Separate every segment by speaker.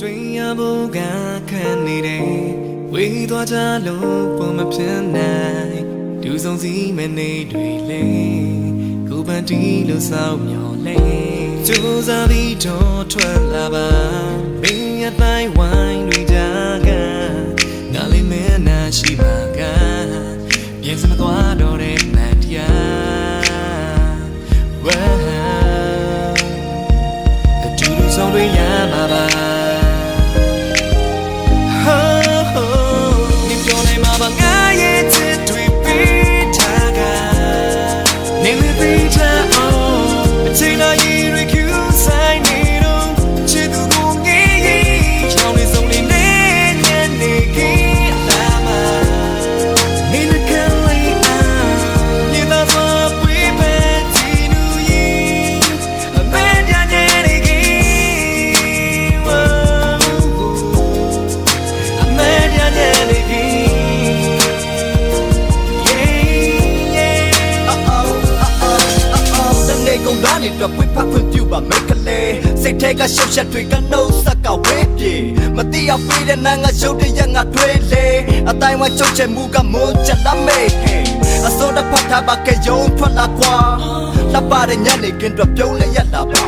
Speaker 1: တွေ့ရဖို့ကခံနေတယ်ဝေးသွားကြလို့ပုံမဖြစ်နိုင်ဒူဆုံးစီမနေတွေလေကိုပန်တီလို့စောက်မျောလဲစူးစားပြီးတော့ထွက်လာပါမင်းရတိုင်းဝိုင်းတွေကြကငါလေးမင်းနာရှိပါကပြင်စမသွား စိတ်ထဲကရှုပ်ချ
Speaker 2: က်တွေကနှုတ်ဆက်ကဝေးပြေမတိအောင်ပြေးတဲ့နာငါရုပ်တရက်ငါတွေးလေအတိုင်းဝချုပ်ချက်မှုကမိုးချက်လာမေးအစောတဖတ်ထားပါကယုံထွက်လာကွာလှပတဲ့ညနေခင်းတော့ပြုံးလည်းရက်လာပါ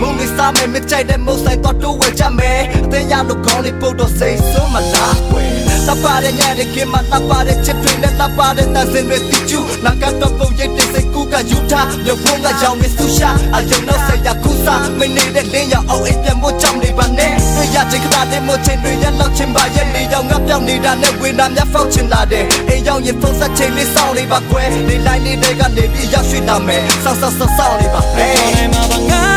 Speaker 2: မုံလေးစားမယ်မကြိုက်တဲ့မုတ်ဆိုင်တော့တိုးဝဲကြမယ်အသိရလို့ခေါင်းလေးပုတ်တော့စိတ်ဆိုးမလားကွယ်လှပ တဲ့ညနေခင်းမှာလှပတဲ့ချစ်တွေနဲ့လှပတဲ့တန်စင်တွေတီကျူနာကတော့ပုံရိပ်တဲ့စိတ်ကူးကယူထားမြုပ်ဖုံးကရောင်နေဆူရှာအယုံတော့ဆက်ရခုစားမနေတဲ့လင်းရောက်အောင်အိပ်ပြန်မို့ကြောင်နေပါနဲ့တွေ့ရချင်ခဏတဲ့မို့ချင်းတွေရလောက်ချင်ပါရဲ့နေရောက်ငါပြောင်းနေတာနဲ့ဝေနာများဖောက်ချင်လာတယ်အိမ်ရောက်ရင်ဖုန်းဆက်ချိန်လေးစောင့်နေပါကွယ်နေလိုက်လေးတွေကနေပြီးရောက်ရွှေ့လာမယ်စောင့်စောင့်စောင့်စောင့်နေပါဟေး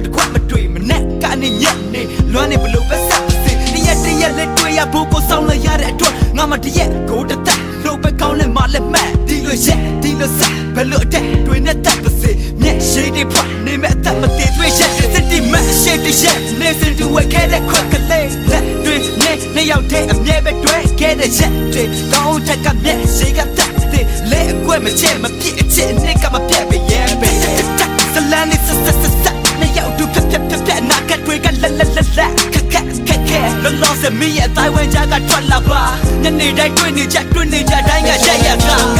Speaker 1: ရာသူမတ
Speaker 2: ကွက်မတွေ့မနဲ့ကနေညက်နေလွမ်းနေဘလို့ပဲဆက်ပါစေတရက်တရက်လက်တွေ့ရဖို့ကိုဆောင်လိုက်ရတဲ့အတွက်ငါမတရက်ကိုတသက်လို့ပဲကောင်းလဲမလဲမှတ်ဒီလိုရက်ဒီလိုဆက်ဘလို့တဲ့တွေနဲ့တက်ပါစေမျက်ရှိတွေဖွင့်နေမဲ့အသက်မတည်တွေ့ရက်စတိမရှိတဲ့ရက်နေစင်တူဝဲခဲ့တဲ့ခွက်ကလေးလက်တွေနဲ့နှစ်ယောက်တည်းအမြဲပဲတွေ့ခဲ့တဲ့ရက်တွေကောင်းတက်ကမျက်ရှိကတက်တဲ့လဲအကွက်မချဲမပြည့်အချစ်နဲ့ကမပြတ် မီးရဲ့အတိုင်းဝဲကြကထွက်လာပါညနေတိုင်းတွေ့နေကြတွေ့နေကြတိုင်းကရက်ရက်က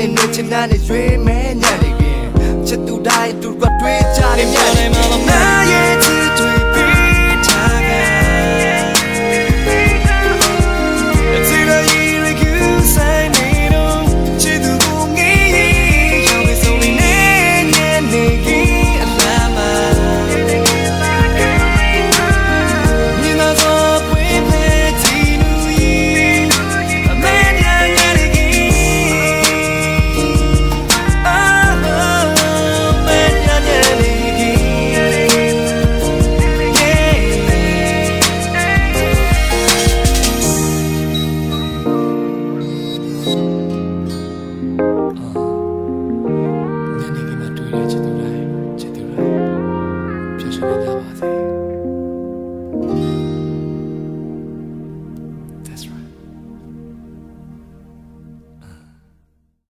Speaker 1: နာနဲ့နေချင်တာနဲ့ရွေးမဲညနေခင်းချစ်သူတိုင်းသူကတွေးကြတယ်ညညနေနေခမှာင်းငါရဲ့ ညနေခင်းမှာတွေ့တဲ့ချ
Speaker 2: စ်သူတိုင်းချစ်သူတိုင်းပျော်ရွှင်ကြ
Speaker 1: ပါစေ